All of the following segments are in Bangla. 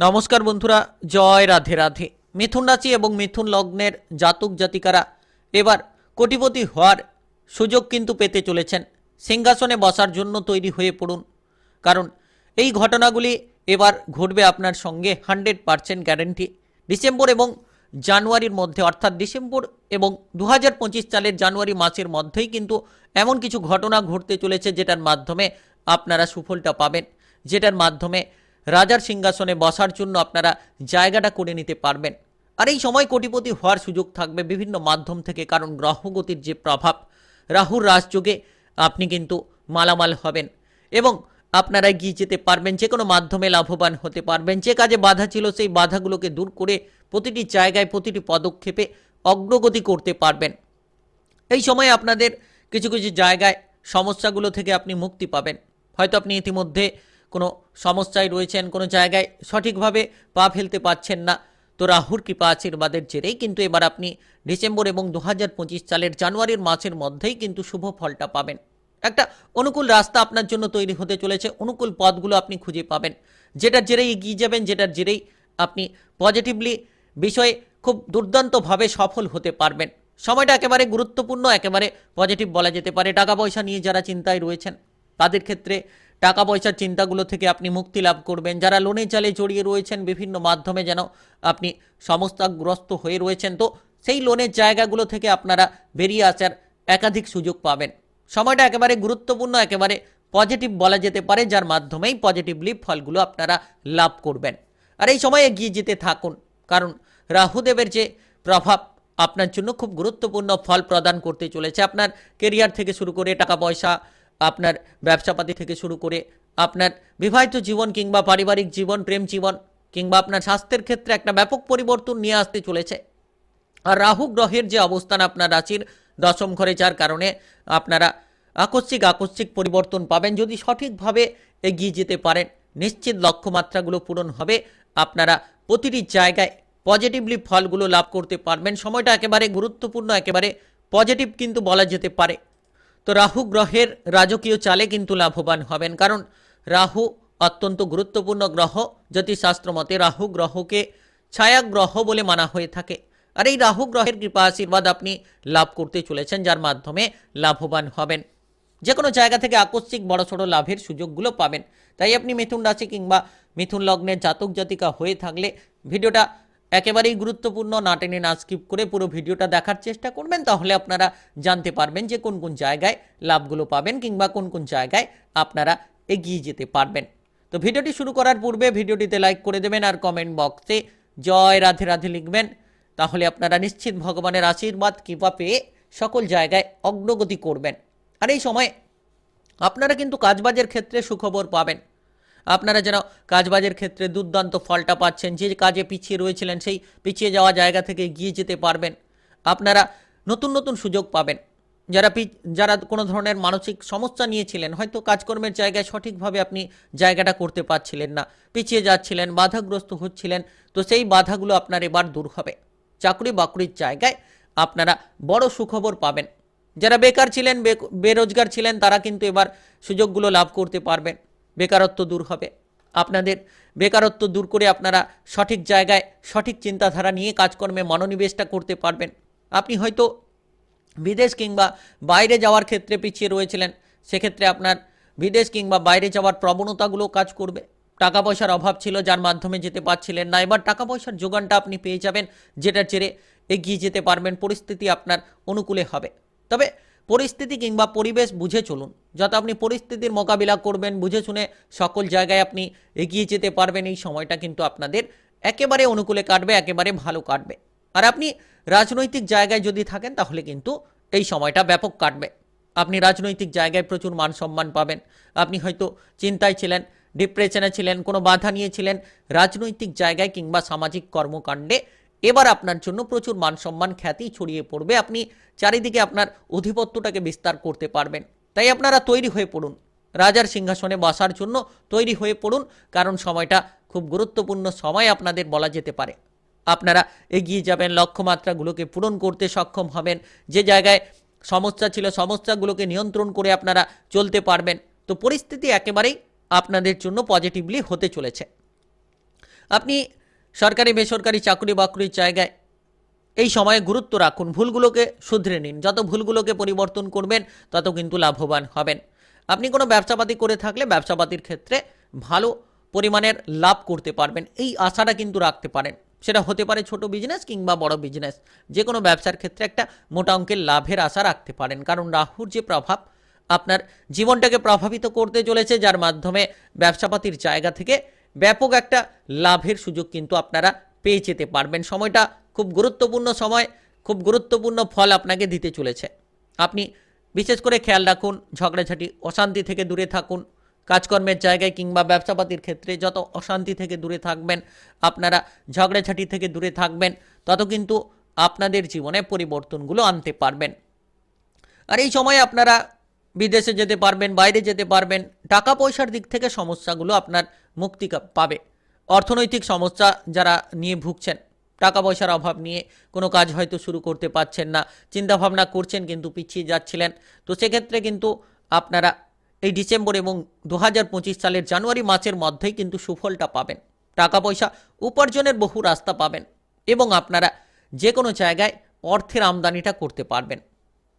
নমস্কার বন্ধুরা, জয় রাধে রাধে। মিথুন রাশি এবং মিথুন লগ্নের জাতক জাতিকারা এবার কোটিপতি হওয়ার সুযোগ কিন্তু পেতে চলেছেন। সিংহাসনে বসার জন্য তৈরি হয়ে পড়ুন। কারণ এই ঘটনাগুলি এবার ঘটবে আপনার সঙ্গে হান্ড্রেড পারসেন্ট গ্যারেন্টি। ডিসেম্বর এবং জানুয়ারির মধ্যে, অর্থাৎ ডিসেম্বর এবং দু হাজার পঁচিশ সালের জানুয়ারি মাসের মধ্যেই কিন্তু এমন কিছু ঘটনা ঘটতে চলেছে যেটার মাধ্যমে আপনারা সুফলটা পাবেন। যেটার মাধ্যমে রাজার সিংহাসনে বসার জন্য আপনারা জায়গাটা করে নিতে পারবেন। আর এই সময় কোটিপতি হওয়ার সুযোগ থাকবে বিভিন্ন মাধ্যম থেকে, কারণ গ্রহগতির যে প্রভাব, রাহুর রাজযোগে আপনি কিন্তু মালামাল হবেন এবং আপনারা এগিয়ে যেতে পারবেন, যে কোনো মাধ্যমে লাভবান হতে পারবেন। যে কাজে বাধা ছিল, সেই বাধাগুলোকে দূর করে প্রতিটি জায়গায় প্রতিটি পদক্ষেপে অগ্রগতি করতে পারবেন। এই সময় আপনাদের কিছু কিছু জায়গায় সমস্যাগুলো থেকে আপনি মুক্তি পাবেন। হয়তো আপনি ইতিমধ্যে কোনো সমস্যায় রয়েছেন, কোনো জায়গায় সঠিকভাবে পা ফেলতে পারছেন না। তো রাহুর কৃপা আশীর্বাদের জেরেই কিন্তু এবার আপনি ডিসেম্বর এবং দু হাজার পঁচিশ সালের জানুয়ারির মাসের মধ্যেই কিন্তু শুভ ফলটা পাবেন। একটা অনুকূল রাস্তা আপনার জন্য তৈরি হতে চলেছে, অনুকূল পথগুলো আপনি খুঁজে পাবেন। যেটার জেরেই এগিয়ে যাবেন, যেটার জেরেই আপনি পজিটিভলি বিষয়ে খুব দুর্দান্তভাবে সফল হতে পারবেন। সময়টা একেবারে গুরুত্বপূর্ণ, একেবারে পজিটিভ বলা যেতে পারে। টাকা পয়সা নিয়ে যারা চিন্তায় রয়েছেন, তাদের ক্ষেত্রে টাকা পয়সার চিন্তাগুলো থেকে আপনি মুক্তি লাভ করবেন। যারা লোনে চালে জড়িয়ে রয়েছেন, বিভিন্ন মাধ্যমে যেন আপনি সমস্যাগ্রস্ত হয়ে রয়েছেন, তো সেই লোনের জায়গাগুলো থেকে আপনারা বেরিয়ে আসার একাধিক সুযোগ পাবেন। সময়টা একেবারে গুরুত্বপূর্ণ, একেবারে পজিটিভ বলা যেতে পারে, যার মাধ্যমেই পজিটিভলি ফলগুলো আপনারা লাভ করবেন। আর এই সময় এগিয়ে যেতে থাকুন, কারণ রাহুদেবের যে প্রভাব আপনার জন্য খুব গুরুত্বপূর্ণ ফল প্রদান করতে চলেছে। আপনার কেরিয়ার থেকে শুরু করে টাকা পয়সা আপনার ব্যবসাপাতি থেকে শুরু করে আপনার বিবাহিত জীবন কিংবা পারিবারিক জীবন, প্রেম জীবন কিংবা আপনার স্বাস্থ্যের ক্ষেত্রে একটা ব্যাপক পরিবর্তন নিয়ে আসতে চলেছে। আর রাহু গ্রহের যে অবস্থান আপনার রাশির দশম ঘরে, যার কারণে আপনারা আকস্মিক আকস্মিক পরিবর্তন পাবেন যদি সঠিকভাবে এগিয়ে যেতে পারেন। নিশ্চিত লক্ষ্যমাত্রাগুলো পূরণ হবে। আপনারা প্রতিটি জায়গায় পজিটিভলি ফলগুলো লাভ করতে পারবেন। সময়টা একেবারে গুরুত্বপূর্ণ, একেবারে পজিটিভ কিন্তু বলা যেতে পারে। তো রাহু গ্রহের রাজকীয় চালে কিন্তু লাভবান হবেন, কারণ রাহু অত্যন্ত গুরুত্বপূর্ণ গ্রহ। জ্যোতিষশাস্ত্র মতে রাহু গ্রহকে ছায়া গ্রহ বলে মানা হয়ে থাকে। আর এই রাহু গ্রহের কৃপা আশীর্বাদ আপনি লাভ করতে চলেছেন, যার মাধ্যমে লাভবান হবেন। যে কোনো জায়গা থেকে আকস্মিক বড়সড় লাভের সুযোগগুলো পাবেন। তাই আপনি মিথুন রাশি কিংবা মিথুন লগ্নের জাতক জাতিকা হয়ে থাকলে ভিডিওটা একেবারেই গুরুত্বপূর্ণ, না টেনে না স্কিপ করে পুরো ভিডিওটা দেখার চেষ্টা করবেন। তাহলে আপনারা জানতে পারবেন যে কোন কোন জায়গায় লাভগুলো পাবেন কিংবা কোন কোন জায়গায় আপনারা এগিয়ে যেতে পারবেন। তো ভিডিওটি শুরু করার পূর্বে ভিডিওটিতে লাইক করে দেবেন আর কমেন্ট বক্সে জয় রাধে রাধে লিখবেন। তাহলে আপনারা নিশ্চিত ভগবানের আশীর্বাদ, কৃপা পেয়ে সকল জায়গায় অগ্রগতি করবেন। আর এই সময় আপনারা কিন্তু কাজবাজের ক্ষেত্রে সুখবর পাবেন। আপনারা যেন কাজবাজের ক্ষেত্রে দুর্দান্ত ফলটা পাচ্ছেন, যে কাজে পিছিয়ে রয়েছিলেন, সেই পিছিয়ে যাওয়া জায়গা থেকে গিয়ে যেতে পারবেন। আপনারা নতুন নতুন সুযোগ পাবেন। যারা যারা কোনো ধরনের মানসিক সমস্যা নিয়েছিলেন, হয়তো কাজকর্মের জায়গায় সঠিকভাবে আপনি জায়গাটা করতে পারছিলেন না, পিছিয়ে যাচ্ছিলেন, বাধাগ্রস্ত হচ্ছিলেন, তো সেই বাধাগুলো আপনার এবার দূর হবে। চাকরি বাকরির জায়গায় আপনারা বড় সুখবর পাবেন। যারা বেকার ছিলেন বেরোজগার ছিলেন, তারা কিন্তু এবার সুযোগগুলো লাভ করতে পারবেন। বেকারত্ব দূর হবে। আপনাদের বেকারত্ব দূর করে আপনারা সঠিক জায়গায় সঠিক চিন্তাধারা নিয়ে কাজকর্মে মনোনিবেশটা করতে পারবেন। আপনি হয়তো বিদেশ কিংবা বাইরে যাওয়ার ক্ষেত্রে পিছিয়ে রয়েছিলেন। সেক্ষেত্রে আপনার বিদেশ কিংবা বাইরে যাওয়ার প্রবণতাগুলো কাজ করবে। টাকা পয়সার অভাব ছিল, যার মাধ্যমে যেতে পারছিলেন না। এবার টাকা পয়সার যোগানটা আপনি পেয়ে যাবেন, যেটার জেরে এগিয়ে যেতে পারবেন। পরিস্থিতি আপনার অনুকূলে হবে। তবে পরিস্থিতি কিংবা পরিবেশ বুঝে চলুন। যাতে আপনি পরিস্থিতির মোকাবিলা করবেন, বুঝে শুনে সকল জায়গায় আপনি এগিয়ে যেতে পারবেন। এই সময়টা কিন্তু আপনাদের একেবারে অনুকূলে কাটবে, একেবারে ভালো কাটবে। আর আপনি রাজনৈতিক জায়গায় যদি থাকেন, তাহলে কিন্তু এই সময়টা ব্যাপক কাটবে। আপনি রাজনৈতিক জায়গায় প্রচুর মান সম্মান পাবেন। আপনি হয়তো চিন্তায় ছিলেন ডিপ্রেশনে ছিলেন, কোনো বাধা নিয়েছিলেন রাজনৈতিক জায়গায় কিংবা সামাজিক কর্মকাণ্ডে এবার আপনার জন্য প্রচুর মান সম্মান খ্যাতি ছড়িয়ে পড়বে। আপনি চারিদিকে আপনার অধিপত্যটাকে বিস্তার করতে পারবেন। তাই আপনারা তৈরি হয়ে পড়ুন। রাজার সিংহাসনে বসার জন্য তৈরি হয়ে পড়ুন, কারণ সময়টা খুব গুরুত্বপূর্ণ সময় আপনাদের বলা যেতে পারে। আপনারা এগিয়ে যাবেন, লক্ষ্যমাত্রাগুলোকে পূরণ করতে সক্ষম হবেন। যে জায়গায় সমস্যা ছিল, সমস্যাগুলোকে নিয়ন্ত্রণ করে আপনারা চলতে পারবেন। তো পরিস্থিতি একেবারেই আপনাদের জন্য পজিটিভলি হতে চলেছে। আপনি সরকারি, বেসরকারি চাকরি বাকরির জায়গায় এই সময়ে গুরুত্ব রাখুন। ভুলগুলোকে শুধরে নিন। যত ভুলগুলোকে পরিবর্তন করবেন, তত কিন্তু লাভবান হবেন। আপনি কোনো ব্যবসাপাতি করে থাকলে ব্যবসাপাতির ক্ষেত্রে ভালো পরিমাণের লাভ করতে পারবেন। এই আশাটা কিন্তু রাখতে পারেন। সেটা হতে পারে ছোট বিজনেস কিংবা বড় বিজনেস যে কোনো ব্যবসার ক্ষেত্রে একটা মোটা অঙ্কের লাভের আশা রাখতে পারেন। কারণ রাহুর যে প্রভাব, আপনার জীবনটাকে প্রভাবিত করতে চলেছে, যার মাধ্যমে ব্যবসাপাতির জায়গা থেকে ব্যাপক একটা লাভের সুযোগ কিন্তু আপনারা পেয়ে যেতে পারবেন। সময়টা খুব গুরুত্বপূর্ণ সময়, খুব গুরুত্বপূর্ণ ফল আপনাকে দিতে চলেছে। আপনি বিশেষ করে খেয়াল রাখুন, ঝগড়াঝাটি অশান্তি থেকে দূরে থাকুন, কাজকর্মের জায়গায় কিংবা ব্যবসাপাতির ক্ষেত্রে যত অশান্তি থেকে দূরে থাকবেন, আপনারা ঝগড়াঝাটি থেকে দূরে থাকবেন, তত কিন্তু আপনাদের জীবনে পরিবর্তনগুলো আনতে পারবেন। আর এই সময় আপনারা বিদেশে যেতে পারবেন, বাইরে যেতে পারবেন টাকা পয়সার দিক থেকে সমস্যাগুলো আপনার মুক্তি পাবে। অর্থনৈতিক সমস্যা যারা নিয়ে ভুগছেন টাকা পয়সার অভাব নিয়ে কোনো কাজ হয়তো শুরু করতে পারছেন না চিন্তা ভাবনা করছেন কিন্তু পিছিয়ে যাচ্ছিলেন। তো সেক্ষেত্রে কিন্তু আপনারা এই ডিসেম্বর এবং দু হাজার পঁচিশ সালের জানুয়ারি মাসের মধ্যেই কিন্তু সুফলটা পাবেন। টাকা পয়সা উপার্জনের বহু রাস্তা পাবেন এবং আপনারা যে কোনো জায়গায় অর্থের আমদানিটা করতে পারবেন।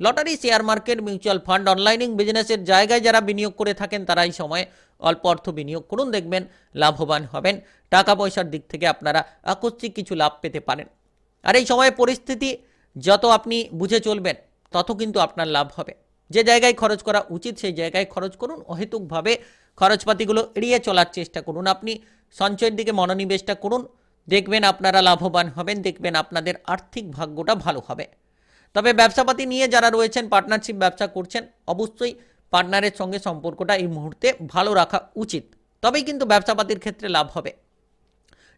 Lottery, share market, mutual fund, অনলাইনিং বিজনেসের জায়গায় যারা বিনিয়োগ করে থাকেন তারা এই সময়ে অল্প অর্থ বিনিয়োগ করুন, দেখবেন লাভবান হবেন। টাকা পয়সার দিক থেকে আপনারা আকস্মিক কিছু লাভ পেতে পারেন। আর এই সময়ে পরিস্থিতি যত আপনি বুঝে চলবেন, তত কিন্তু আপনার লাভ হবে। যে জায়গায় খরচ করা উচিত, সেই জায়গায় খরচ করুন, অহেতুকভাবে খরচপাতিগুলো এড়িয়ে চলার চেষ্টা করুন আপনি, সঞ্চয়ের দিকে মনোনিবেশটা করুন, দেখবেন আপনারা লাভবান হবেন, দেখবেন আপনাদের আর্থিক ভাগ্যটা ভালো হবে। তবে ব্যবসাপাতি নিয়ে যারা রয়েছেন পার্টনারশিপ ব্যবসা করছেন, অবশ্যই পার্টনারের সঙ্গে সম্পর্কটা এই মুহূর্তে ভালো রাখা উচিত। তবেই কিন্তু ব্যবসাপাতির ক্ষেত্রে লাভ হবে।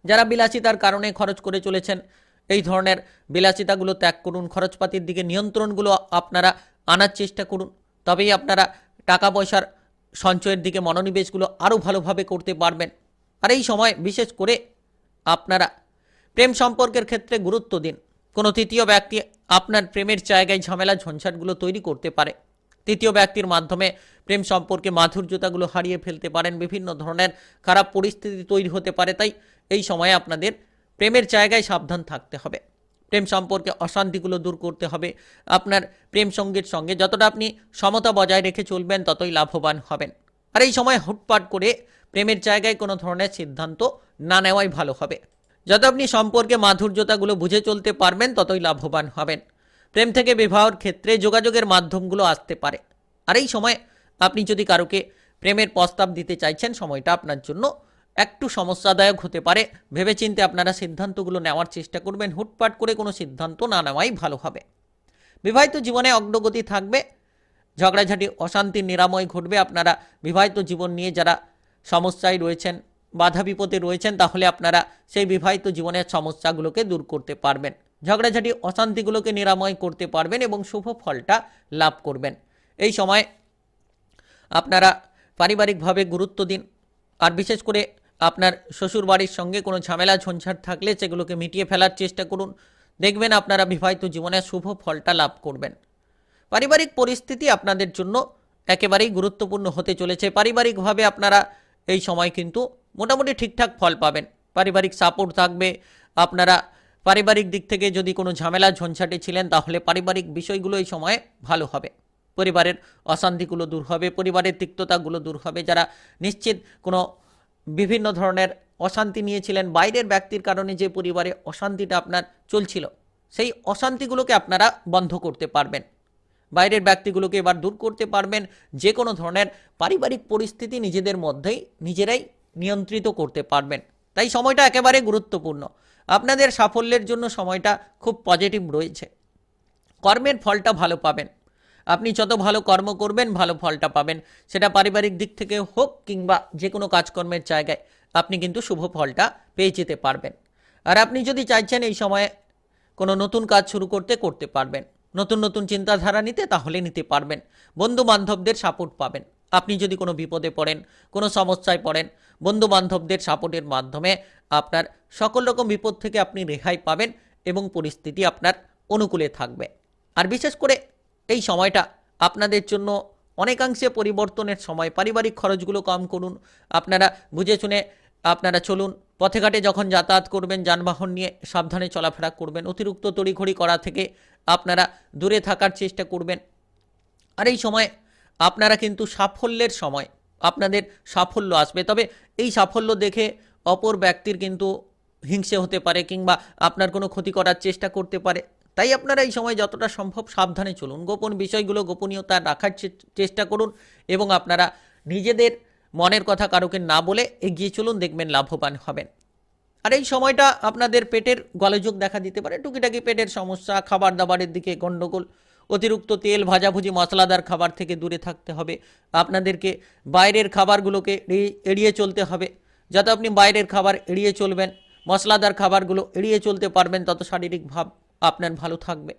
যারা বিলাসিতার কারণে খরচ করে চলেছেন, এই ধরনের বিলাসিতাগুলো ত্যাগ করুন, খরচপাতির দিকে নিয়ন্ত্রণগুলো আপনারা আনার চেষ্টা করুন। তবেই আপনারা টাকা পয়সার সঞ্চয়ের দিকে মনোনিবেশগুলো আরও ভালোভাবে করতে পারবেন। আর এই সময় বিশেষ করে আপনারা প্রেম সম্পর্কের ক্ষেত্রে গুরুত্ব দিন। কোনো তৃতীয় ব্যক্তি আপনার প্রেমের জায়গায় ঝামেলা, ঝঞ্ঝাটগুলো তৈরি করতে পারে। তৃতীয় ব্যক্তির মাধ্যমে প্রেম সম্পর্কে মাধুর্যতাগুলো হারিয়ে ফেলতে পারেন। বিভিন্ন ধরনের খারাপ পরিস্থিতি তৈরি হতে পারে, তাই এই সময়ে আপনাদের প্রেমের জায়গায় সাবধান থাকতে হবে। প্রেম সম্পর্কে অশান্তিগুলো দূর করতে হবে। আপনার প্রেম সঙ্গীর সঙ্গে যতটা আপনি সমতা বজায় রেখে চলবেন, ততই লাভবান হবেন। আর এই সময় হুটপাট করে প্রেমের জায়গায় কোনো ধরনের সিদ্ধান্ত না নেওয়াই ভালো হবে। যত আপনি সম্পর্কে মাধুর্যতাগুলো বুঝে চলতে পারবেন, ততই লাভবান হবেন। প্রেম থেকে বিবাহর ক্ষেত্রে যোগাযোগের মাধ্যমগুলো আসতে পারে। আর এই সময় আপনি যদি কারোকে প্রেমের প্রস্তাব দিতে চাইছেন, সময়টা আপনার জন্য একটু সমস্যাদায়ক হতে পারে। ভেবেচিন্তে আপনারা সিদ্ধান্তগুলো নেওয়ার চেষ্টা করবেন, হুটপাট করে কোনো সিদ্ধান্ত না নেওয়াই ভালো হবে। বিবাহিত জীবনে অগ্রগতি থাকবে, ঝগড়াঝাটি অশান্তির নিরাময় ঘটবে। আপনারা বিবাহিত জীবন নিয়ে যারা সমস্যায় রয়েছেন বাধা বিপদে রয়েছেন, তাহলে আপনারা সেই বিবাহিত জীবনের সমস্যাগুলোকে দূর করতে পারবেন। ঝগড়াঝাটি, অশান্তিগুলোকে নিরাময় করতে পারবেন এবং শুভ ফলটা লাভ করবেন। এই সময় আপনারা পারিবারিকভাবে গুরুত্ব দিন। আর বিশেষ করে আপনার শ্বশুর বাড়ির সঙ্গে কোনো ঝামেলা, ঝঞ্ঝাট থাকলে সেগুলোকে মিটিয়ে ফেলার চেষ্টা করুন। দেখবেন আপনারা বিবাহিত জীবনে শুভ ফলটা লাভ করবেন। পারিবারিক পরিস্থিতি আপনাদের জন্য একেবারেই গুরুত্বপূর্ণ হতে চলেছে। পারিবারিকভাবে আপনারা এই সময় কিন্তু মোটামুটি ঠিকঠাক ফল পাবেন। পারিবারিক সাপোর্ট থাকবে। আপনারা পারিবারিক দিক থেকে যদি কোনো ঝামেলা, ঝঞ্ঝাটে ছিলেন, তাহলে পারিবারিক বিষয়গুলো এই সময়ে ভালো হবে। পরিবারের অশান্তিগুলো দূর হবে, পরিবারের তিক্ততাগুলো দূর হবে। যারা নিশ্চিত কোনো বিভিন্ন ধরনের অশান্তি নিয়েছিলেন, বাইরের ব্যক্তির কারণে যে পরিবারে অশান্তিটা আপনার চলছিল, সেই অশান্তিগুলোকে আপনারা বন্ধ করতে পারবেন। বাইরের ব্যক্তিগুলোকে এবার দূর করতে পারবেন। যে কোনো ধরনের পারিবারিক পরিস্থিতি নিজেদের মধ্যেই, নিজেরাই নিয়ন্ত্রিত করতে পারবেন। তাই সময়টা একেবারে গুরুত্বপূর্ণ। আপনাদের সাফল্যের জন্য সময়টা খুব পজিটিভ রয়েছে। কর্মের ফলটা ভালো পাবেন। আপনি যত ভালো কর্ম করবেন, ভালো ফলটা পাবেন। সেটা পারিবারিক দিক থেকে হোক কিংবা যে কোনো কাজকর্মের জায়গায় আপনি কিন্তু শুভ ফলটা পেয়ে যেতে পারবেন। আর আপনি যদি চাইছেন এই সময়ে কোনো নতুন কাজ শুরু করতে করতে পারবেন। নতুন নতুন চিন্তাধারা নিতে, তাহলে নিতে পারবেন। বন্ধু বান্ধবদের সাপোর্ট পাবেন। আপনি যদি কোনো বিপদে পড়েন, কোনো সমস্যায় পড়েন বন্ধু বান্ধবদের সাপোর্টের মাধ্যমে আপনার সকল রকম বিপদ থেকে আপনি রেহাই পাবেন এবং পরিস্থিতি আপনার অনুকূলে থাকবে। আর বিশেষ করে এই সময়টা আপনাদের জন্য অনেকাংশে পরিবর্তনের সময়। পারিবারিক খরচগুলো কম করুন, আপনারা বুঝে শুনে আপনারা চলুন, পথে ঘাটে যখন যাতায়াত করবেন, যানবাহন নিয়ে সাবধানে চলাফেরা করবেন, অতিরিক্ত তড়িঘড়ি করা থেকে আপনারা দূরে থাকার চেষ্টা করবেন। আর এই সময় আপনারা কিন্তু সাফল্যের সময়, আপনাদের সাফল্য আসবে। তবে এই সাফল্য দেখে অপর ব্যক্তির কিন্তু হিংসে হতে পারে কিংবা আপনার কোনো ক্ষতি করার চেষ্টা করতে পারে। তাই আপনারা এই সময় যতটা সম্ভব সাবধানে চলুন। গোপন বিষয়গুলো গোপনীয়তা রাখার চেষ্টা করুন এবং আপনারা নিজেদের মনের কথা কারোকে না বলে এগিয়ে চলুন, দেখবেন লাভবান হবেন। আর এই সময়টা আপনাদের পেটের গলযোগ দেখা দিতে পারে। টুকিটাকি পেটের সমস্যা, খাবার দাবারের দিকে গণ্ডগোল অতিরিক্ত তেল, ভাজাভুজি, মশলাদার খাবার থেকে দূরে থাকতে হবে। আপনাদেরকে বাইরের খাবারগুলোকে এড়িয়ে- চলতে হবে। যাতে আপনি বাইরের খাবার এড়িয়ে চলবেন, মশলাদার খাবারগুলো এড়িয়ে চলতে পারবেন, তত শারীরিক ভাব আপনার ভালো থাকবে।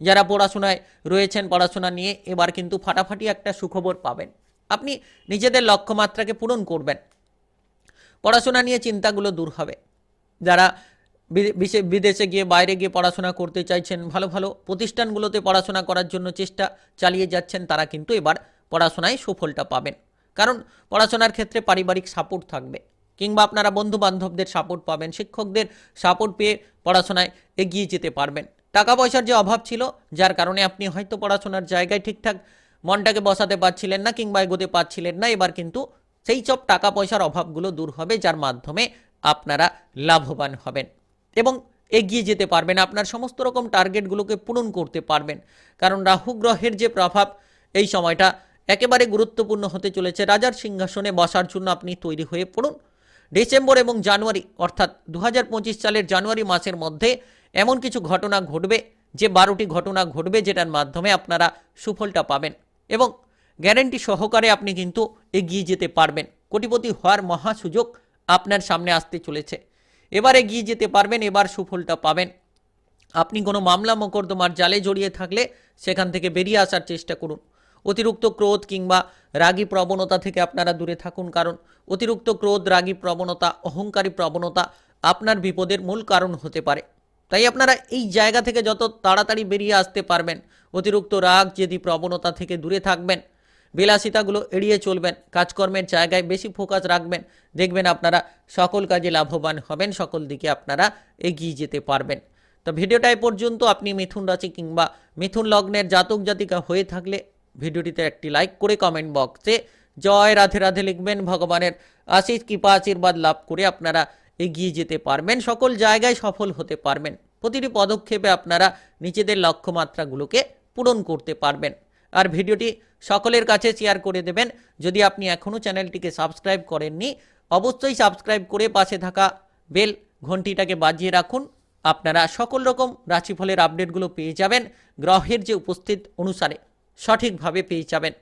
যারা পড়াশোনায় রয়েছেন, পড়াশোনা নিয়ে এবার কিন্তু ফাটাফাটি একটা সুখবর পাবেন। আপনি নিজেদের লক্ষ্যমাত্রাকে পূরণ করবেন। পড়াশোনা নিয়ে চিন্তাগুলো দূর হবে। যারা বিদেশে গিয়ে বাইরে গিয়ে পড়াশোনা করতে চাইছেন, ভালো ভালো প্রতিষ্ঠানগুলোতে পড়াশোনা করার জন্য চেষ্টা চালিয়ে যাচ্ছেন, তারা কিন্তু এবার পড়াশোনায় সুফলটা পাবেন। কারণ পড়াশোনার ক্ষেত্রে পারিবারিক সাপোর্ট থাকবে, কিংবা আপনারা বন্ধু বান্ধবদের সাপোর্ট পাবেন, শিক্ষকদের সাপোর্ট পেয়ে পড়াশোনায় এগিয়ে যেতে পারবেন। টাকা পয়সার যে অভাব ছিল, যার কারণে আপনি হয়তো পড়াশোনার জায়গায় ঠিকঠাক মনটাকে বসাতে পারছিলেন না, কিংবা এগোতে পারছিলেন না, এবার কিন্তু সেই সব টাকা পয়সার অভাবগুলো দূর হবে, যার মাধ্যমে আপনারা লাভবান হবেন। এবং এগিয়ে যেতে পারবেন, আপনার সমস্ত রকম টার্গেটগুলোকে পূরণ করতে পারবেন। কারণ রাহু গ্রহের যে প্রভাব, এই সময়টা একেবারে গুরুত্বপূর্ণ হতে চলেছে। রাজার সিংহাসনে বসার জন্য আপনি তৈরি হয়ে পড়ুন। ডিসেম্বর এবং জানুয়ারি, অর্থাৎ দু হাজার পঁচিশ সালের জানুয়ারি মাসের মধ্যে এমন কিছু ঘটনা ঘটবে, যে বারোটি ঘটনা ঘটবে, যেটার মাধ্যমে আপনারা সুফলটা পাবেন এবং গ্যারেন্টি সহকারে আপনি কিন্তু এগিয়ে যেতে পারবেন। কোটিপতি হওয়ার মহা সুযোগ আপনার সামনে আসতে চলেছে। এবার এগিয়ে যেতে পারবেন, এবার সুফলটা পাবেন। আপনি কোনো মামলা, মোকদ্দমার জালে জড়িয়ে থাকলে সেখান থেকে বেরিয়ে আসার চেষ্টা করুন। অতিরিক্ত ক্রোধ কিংবা রাগী প্রবণতা থেকে আপনারা দূরে থাকুন, কারণ অতিরিক্ত ক্রোধ, রাগী প্রবণতা, অহংকারী প্রবণতা আপনার বিপদের মূল কারণ হতে পারে। তাই আপনারা এই জায়গা থেকে যত তাড়াতাড়ি বেরিয়ে আসতে পারবেন, অতিরিক্ত রাগ যদি প্রবণতা থেকে দূরে থাকবেন বিলাসিতাগুলো এড়িয়ে চলবেন, কাজকর্মের জায়গায় বেশি ফোকাস রাখবেন, দেখবেন আপনারা সকল কাজে লাভবান হবেন, সকল দিকে আপনারা এগিয়ে যেতে পারবেন। তো ভিডিওটা এ পর্যন্ত, আপনি মিথুন রাশি কিংবা মিথুন লগ্নের জাতক জাতিকা হয়ে থাকলে ভিডিওটিতে একটি লাইক করে কমেন্ট বক্সে জয় রাধে রাধে লিখবেন, ভগবানের আশিস কৃপা, আশীর্বাদ লাভ করে আপনারা এগিয়ে যেতে পারবেন, সকল জায়গায় সফল হতে পারবেন। প্রতিটি পদক্ষেপে আপনারা নিজেদের লক্ষ্যমাত্রাগুলোকে পূরণ করতে পারবেন। আর ভিডিওটি সকলের কাছে শেয়ার করে দেবেন। যদি আপনি এখনও চ্যানেলটিকে সাবস্ক্রাইব করেননি, অবশ্যই সাবস্ক্রাইব করে পাশে থাকা বেল ঘন্টিটাকে বাজিয়ে রাখুন। আপনারা সকল রকম রাশিফলের আপডেটগুলো পেয়ে যাবেন। গ্রহের যে উপস্থিত অনুসারে সঠিকভাবে পেয়ে যাবেন।